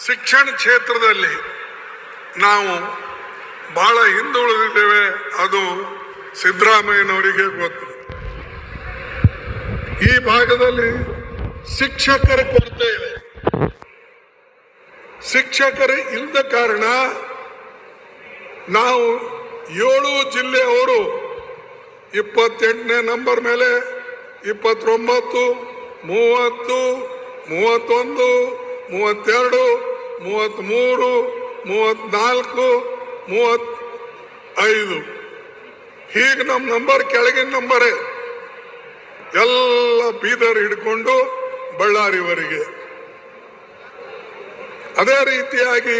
ಶಿಕ್ಷಣ ಕ್ಷೇತ್ರದಲ್ಲಿ ನಾವು ಬಹಳ ಹಿಂದುಳಿದಿದ್ದೇವೆ. ಅದು ಸಿದ್ದರಾಮಯ್ಯನವರಿಗೆ ಗೊತ್ತು. ಈ ಭಾಗದಲ್ಲಿ ಶಿಕ್ಷಕರ ಕೊರತೆ ಇದೆ. ಶಿಕ್ಷಕರು ಇಲ್ಲದ ಕಾರಣ ನಾವು ಏಳು ಜಿಲ್ಲೆಯವರು ಇಪ್ಪತ್ತೆಂಟನೇ ನಂಬರ್ ಮೇಲೆ ಇಪ್ಪತ್ತೊಂಬತ್ತು, ಮೂವತ್ತು, ಮೂವತ್ತೊಂದು ಮೂವತ್ತೆರಡು, ಮೂವತ್ತ್ಮೂರು, ಮೂವತ್ತ್ನಾಲ್ಕು ಮೂವತ್ ಐದು ಹೀಗೆ ನಮ್ಮ ನಂಬರ್ ಕೆಳಗಿನ ನಂಬರೇ. ಎಲ್ಲ ಬೀದರ್ ಹಿಡ್ಕೊಂಡು ಬಳ್ಳಾರಿವರೆಗೆ. ಅದೇ ರೀತಿಯಾಗಿ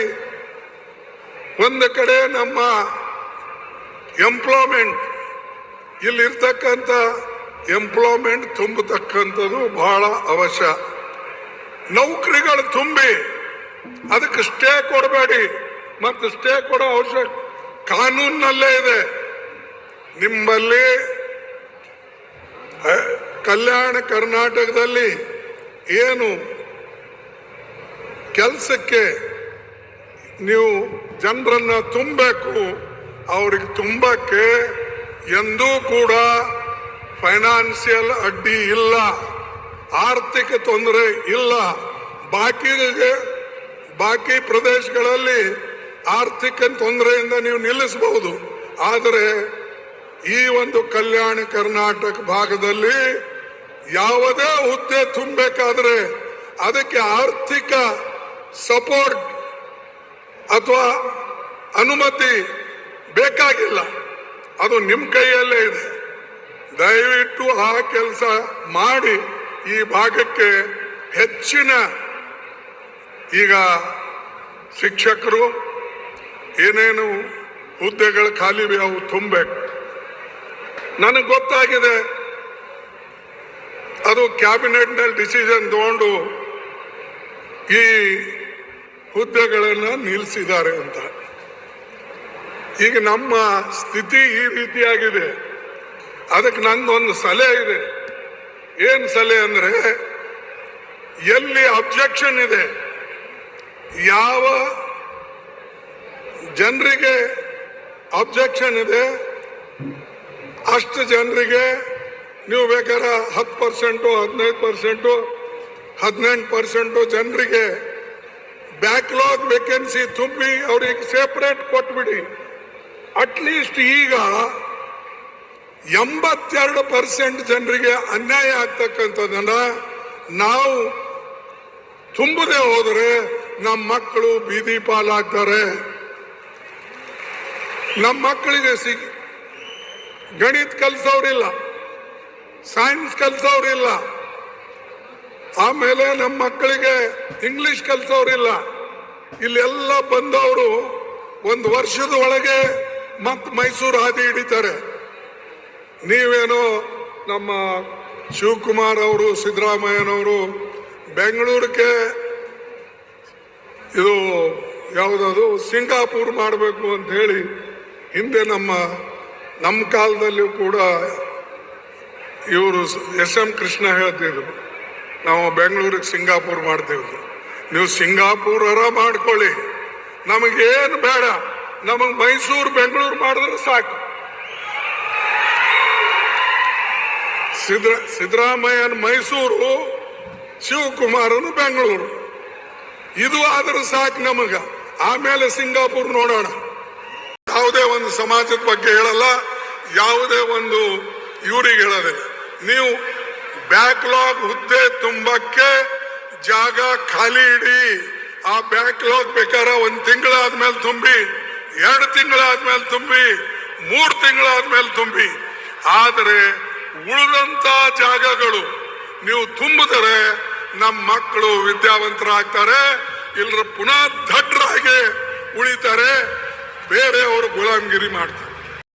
ಒಂದು ಕಡೆ ನಮ್ಮ ಎಂಪ್ಲಾಯ್ಮೆಂಟ್, ಇಲ್ಲಿರ್ತಕ್ಕಂಥ ಎಂಪ್ಲಾಯ್ಮೆಂಟ್ ತುಂಬತಕ್ಕಂಥದ್ದು ಬಹಳ ಅವಶ್ಯ. ನೌಕರಿಗಳು ತುಂಬಿ ಅದಕ್ಕೆ ಸ್ಟೇ ಕೊಡಬೇಡಿ. ಮತ್ತು ಸ್ಟೇ ಕೊಡೋ ಅವಶ್ಯಕ ಕಾನೂನಲ್ಲೇ ಇದೆ. ನಿಮ್ಮಲ್ಲಿ ಕಲ್ಯಾಣ ಕರ್ನಾಟಕದಲ್ಲಿ ಏನು ಕೆಲಸಕ್ಕೆ ನೀವು ಜನರನ್ನ ತುಂಬಬೇಕು, ಅವ್ರಿಗೆ ತುಂಬಕ್ಕೆ ಎಂದೂ ಕೂಡ ಫೈನಾನ್ಸಿಯಲ್ ಅಡ್ಡಿ ಇಲ್ಲ. ಆರ್ಥಿಕ ತೊಂದರೆ ಇಲ್ಲ. ಬಾಕಿಗೆ ಬಾಕಿ ಪ್ರದೇಶಗಳಲ್ಲಿ ಆರ್ಥಿಕ ತೊಂದರೆಯಿಂದ ನೀವು ನಿಲ್ಲಿಸಬಹುದು. ಆದರೆ ಈ ಒಂದು ಕಲ್ಯಾಣ ಕರ್ನಾಟಕ ಭಾಗದಲ್ಲಿ ಯಾವುದೇ ಹುದ್ದೆ ತುಂಬಬೇಕಾದ್ರೆ ಅದಕ್ಕೆ ಆರ್ಥಿಕ ಸಪೋರ್ಟ್ ಅಥವಾ ಅನುಮತಿ ಬೇಕಾಗಿಲ್ಲ. ಅದು ನಿಮ್ಮ ಕೈಯಲ್ಲೇ ಇದೆ. ದಯವಿಟ್ಟು ಆ ಕೆಲಸ ಮಾಡಿ ಈ ಭಾಗಕ್ಕೆ ಹೆಚ್ಚಿನ ಈಗ ಶಿಕ್ಷಕರು ಏನೇನು ಹುದ್ದೆಗಳು ಖಾಲಿ ಅವು ತುಂಬಬೇಕು. ನನಗೆ ಗೊತ್ತಾಗಿದೆ, ಅದು ಕ್ಯಾಬಿನೆಟ್ನಲ್ಲಿ ಡಿಸಿಷನ್ ತಗೊಂಡು ಈ ಹುದ್ದೆಗಳನ್ನು ನಿಲ್ಲಿಸಿದ್ದಾರೆ ಅಂತ. ಈಗ ನಮ್ಮ ಸ್ಥಿತಿ ಈ ರೀತಿಯಾಗಿದೆ. ಅದಕ್ಕೆ ನಂದೊಂದು ಸಲಹೆ ಇದೆ. ಏನು ಸಲಹೆ ಅಂದ್ರೆ, ಎಲ್ಲಿ ಅಬ್ಜೆಕ್ಷನ್ ಇದೆ ಯಾವ ಜನರಿಗೆ ಅಬ್ಜೆಕ್ಷನ್ ಇದೆ, ಅಷ್ಟು ಜನರಿಗೆ ನೀವು ಬೇಕಾದ್ರೆ ಹತ್ತು ಪರ್ಸೆಂಟು ಹದಿನೈದು ಪರ್ಸೆಂಟು ಹದಿನೆಂಟು ಪರ್ಸೆಂಟು ಜನರಿಗೆ ಬ್ಯಾಕ್ಲಾಗ್ ವೇಕೆನ್ಸಿ ತುಂಬಿ ಅವ್ರಿಗೆ ಸೆಪರೇಟ್ ಕೊಟ್ಬಿಡಿ. ಅಟ್ಲೀಸ್ಟ್ ಈಗ ಎಂಬತ್ತೆರಡು ಪರ್ಸೆಂಟ್ ಜನರಿಗೆ ಅನ್ಯಾಯ ಆಗ್ತಕ್ಕಂಥದ್ದನ್ನ ನಾವು ತುಂಬದೆ ಹೋದರೆ ನಮ್ಮ ಮಕ್ಕಳು ಬೀದಿ ಪಾಲಾಗ್ತಾರೆ. ನಮ್ಮ ಮಕ್ಕಳಿಗೆ ಸಿ ಗಣಿತ ಕಲ್ಸೋರಿಲ್ಲ ಸೈನ್ಸ್ ಕಲ್ಸೋರಿಲ್ಲ ಆಮೇಲೆ ನಮ್ಮ ಮಕ್ಕಳಿಗೆ ಇಂಗ್ಲಿಷ್ ಕಲ್ಸೋರಿಲ್ಲ ಇಲ್ಲೆಲ್ಲ ಬಂದವರು ಒಂದು ವರ್ಷದ ಒಳಗೆ ಮತ್ ಮೈಸೂರು ಹಾದಿ ಹಿಡಿತಾರೆ. ನೀವೇನೋ ನಮ್ಮ ಶಿವಕುಮಾರ್ ಅವರು, ಸಿದ್ದರಾಮಯ್ಯನವರು ಬೆಂಗಳೂರಿಗೆ ಇದು ಯಾವುದದು ಸಿಂಗಾಪುರ್ ಮಾಡಬೇಕು ಅಂತ ಹೇಳಿ ಹಿಂದೆ ನಮ್ಮ ನಮ್ಮ ಕಾಲದಲ್ಲೂ ಕೂಡ ಇವರು ಎಸ್ ಎಂ ಕೃಷ್ಣ ಹೇಳ್ತಿದ್ರು. ನಾವು ಬೆಂಗಳೂರಿಗೆ ಸಿಂಗಾಪುರ್ ಮಾಡ್ತೀವಿ. ನೀವು ಸಿಂಗಾಪುರರ ಮಾಡ್ಕೊಳ್ಳಿ. ನಮಗೇನು ಬೇಡ. ನಮಗೆ ಮೈಸೂರು, ಬೆಂಗಳೂರು ಮಾಡಿದ್ರೆ ಸಾಕು. ಸಿದ್ರ, ಸಿದ್ದರಾಮಯ್ಯನ ಮೈಸೂರು, ಶಿವಕುಮಾರನು ಬೆಂಗಳೂರು. ಇದು ಆದರೂ ಸಾಕು ನಮಗ. ಆಮೇಲೆ ಸಿಂಗಾಪುರ್ ನೋಡೋಣ. ಯಾವುದೇ ಒಂದು ಸಮಾಜದ ಬಗ್ಗೆ ಹೇಳಲ್ಲ, ಯಾವುದೇ ಒಂದು ಇವರಿಗೆ ಹೇಳೋದಿಲ್ಲ. ನೀವು ಬ್ಯಾಕ್ಲಾಗ್ ಹುದ್ದೆ ತುಂಬಕ್ಕೆ ಜಾಗ ಖಾಲಿ ಇಡಿ. ಆ ಬ್ಯಾಕ್ಲಾಗ್ ಬೇಕಾರ ಒಂದು ತಿಂಗಳಾದ್ಮೇಲೆ ತುಂಬಿ, ಎರಡು ತಿಂಗಳಾದ್ಮೇಲೆ ತುಂಬಿ, ಮೂರು ತಿಂಗಳಾದ್ಮೇಲೆ ತುಂಬಿ. ಆದರೆ ಉಳಿದಂತ ಜಾಗಗಳು ನೀವು ತುಂಬಿದರೆ ನಮ್ಮ ಮಕ್ಕಳು ವಿದ್ಯಾವಂತರಾಗ್ತಾರೆ ಇಲ್ಲರ ಪುನಃ ದಡ್ಡರಾಗಿ ಉಳಿತಾರೆ ಬೇರೆಯವರು ಗುಲಾಮಗಿರಿ ಮಾಡ್ತಾರೆ.